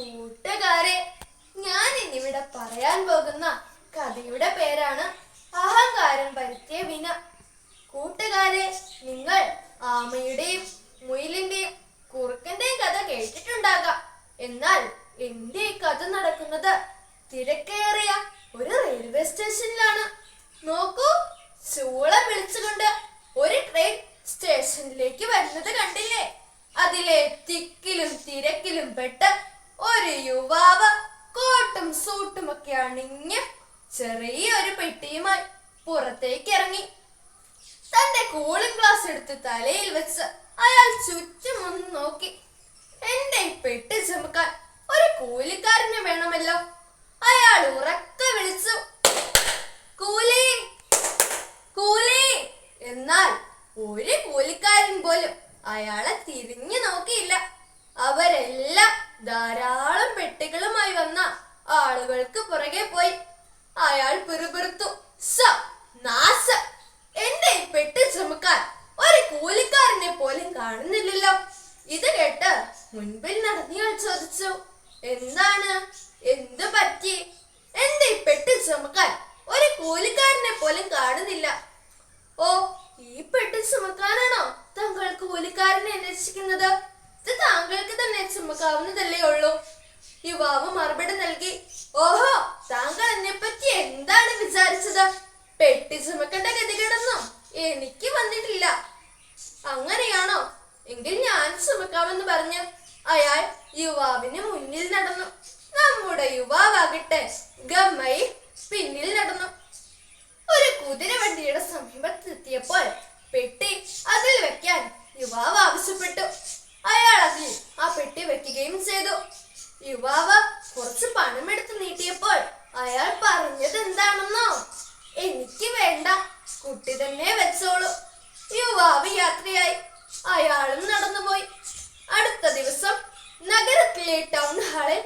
കൂട്ടുകാരെ ഞാൻ ഇന്നിവിടെ പറയാൻ പോകുന്ന കഥയുടെ പേരാണ് അഹങ്കാരം പരുത്തിയ വിന. കൂട്ടുകാരെ നിങ്ങൾ ആമയുടെയും മുയിലിന്റെയും കുറുക്കന്റെയും കഥ കേട്ടിട്ടുണ്ടാകാം. എന്നാൽ എന്റെ ഈ കഥ നടക്കുന്നത്? തിരക്കേറിയ ഒരു റെയിൽവേ സ്റ്റേഷനിലാണ്. നോക്കൂ ചൂളം വിളിച്ചുകൊണ്ട് ഒരു ട്രെയിൻ സ്റ്റേഷനിലേക്ക് വരുന്നത് കണ്ടില്ലേ? അതിലെ തിക്കിലും തിരക്കിലും പെട്ട് ഒരു യുവാവ് കോട്ടും സൂട്ടും ഒക്കെ അണിഞ്ഞ് ചെറിയൊരു പെട്ടിയുമായി പുറത്തേക്ക് ഇറങ്ങി. തന്റെ കൂളിംഗ് ഗ്ലാസ് എടുത്ത് തലയിൽ വെച്ച് അയാൾ ചുറ്റും നോക്കി. എന്റെ പെട്ടി ചുമക്കാൻ ഒരു കൂലിക്കാരന് വേണമല്ലോ? അയാൾ ഉറക്കെ വിളിച്ചു. കൂലി കൂലി! എന്നാൽ ഒരു കൂലിക്കാരൻ പോലും അയാളെ തിരിഞ്ഞു നോക്കിയില്ല. അവരെല്ലാം ധാരാളം പെട്ടികളുമായി വന്ന ആളുകൾക്ക് പുറകെ പോയി. അയാൾ പിറുപിറുത്തു സ നാസ എന്റെ ഈ പെട്ടി ചുമക്കാൻ ഒരു കൂലിക്കാരനെ പോലും കാണുന്നില്ലല്ലോ. ഇത് കേട്ട് മുൻപിൽ നടന്നയാൾ ചോദിച്ചു എന്താണ്? എന്തു പറ്റി? എന്റെ ഈ പെട്ടി ചുമക്കാൻ ഒരു കൂലിക്കാരനെ പോലും കാണുന്നില്ല. ഓ ഈ പെട്ടി ചുമക്കാനാണോ താങ്കൾ കൂലിക്കാരനെ അന്വേഷിക്കുന്നത്? താങ്കൾക്ക് തന്നെ ചുമക്കാവുന്നതല്ലേ ഉള്ളൂ. യുവാവ് മറുപടി നൽകി ഓഹോ താങ്കൾ എന്നെ പറ്റി എന്താണ് വിചാരിച്ചത്? പെട്ടി ചുമക്കേണ്ട ഗതികേടൊന്നും എനിക്ക് വന്നിട്ടില്ല. അങ്ങനെയാണോ? എങ്കിൽ ഞാൻ ചുമക്കാമെന്ന് പറഞ്ഞ് അയാൾ യുവാവിന് മുന്നിൽ നടന്നു. നമ്മുടെ യുവാവാകട്ടെ ഗമ്മയിൽ പിന്നിൽ നടന്നു. ഒരു കുതിര വണ്ടിയുടെ സമീപത്തെത്തിയപ്പോൾ പെട്ടി അതിൽ വെക്കാൻ യുവാവ് ആവശ്യപ്പെട്ടു. അയാൾ അതിൽ ആ പെട്ടി വെക്കുകയും ചെയ്തു. യുവാവ് കുറച്ച് പണമെടുത്ത് നീട്ടിയപ്പോൾ അയാൾ പറഞ്ഞത് എന്താണെന്നോ? എനിക്ക് വേണ്ട കുട്ടി തന്നെ വെച്ചോളൂ. യുവാവ് യാത്രയായി. അയാളും നടന്നുപോയി. അടുത്ത ദിവസം നഗരത്തിലെ ടൗൺ ഹാളിൽ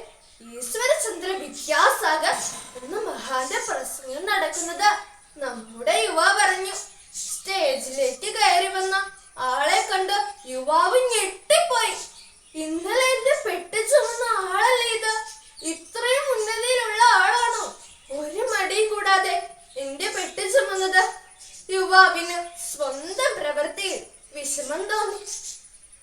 ഈശ്വരചന്ദ്ര വിദ്യാസാഗർ എന്ന മഹാന്റെ പ്രസംഗം നടക്കുന്നത്. നമ്മുടെ യുവാ പറഞ്ഞു സ്റ്റേജിലേക്ക് കയറി വന്ന. ആളെ കണ്ട് യുവാവ് ഞെട്ടിപ്പോയി. ഇന്നലെ എന്റെ പെട്ടി ചുമന്ന ആളല്ലേ ഇത്? ഇത്രയും ഉന്നതിയിലുള്ള ആളാണോ? ഒരു മടി കൂടാതെ എന്റെ പെട്ടി ചുമന്നത് യുവാവിന് സ്വന്തം പ്രവൃത്തിയിൽ വിഷമം തോന്നി.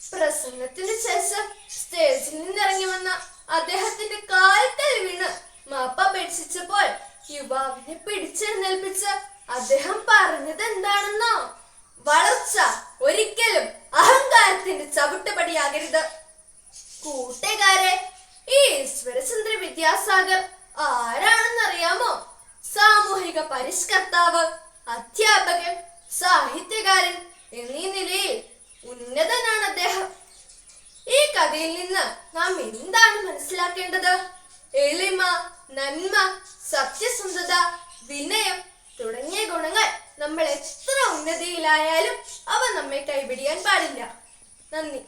പ്രസംഗത്തിന് ശേഷം സ്റ്റേജിൽ നിന്നിറങ്ങി വന്ന അദ്ദേഹത്തിന്റെ കാൽക്കൽ വീണ് മാപ്പപേക്ഷിച്ചപ്പോൾ യുവാവിനെ പിടിച്ചെഴുന്നേൽപ്പിച്ച് അദ്ദേഹം പറഞ്ഞത് എന്താണെന്നോ വളർച്ച ഒരിക്കലും അഹങ്കാരത്തിന്റെ ചവിട്ടുപടിയാകരുത് കൂട്ടുകാരെ ഈ ഈശ്വരചന്ദ്ര വിദ്യാസാഗർ ആരാണെന്നറിയാമോ സാമൂഹിക പരിഷ്കർത്താവ് അധ്യാപകൻ സാഹിത്യകാരൻ എന്നീ നിലയിൽ ഉന്നതനാണ് അദ്ദേഹം. ഈ കഥയിൽ നിന്ന് നാം എന്താണ് മനസ്സിലാക്കേണ്ടത്? എളിമ നന്മ സത്യസന്ധത വിനയം തുടങ്ങിയ ഗുണങ്ങൾ നമ്മൾ എത്ര ഉന്നതിയിലായാലും അവ നമ്മെ കൈപിടിയാൻ പാടില്ല. നന്ദി.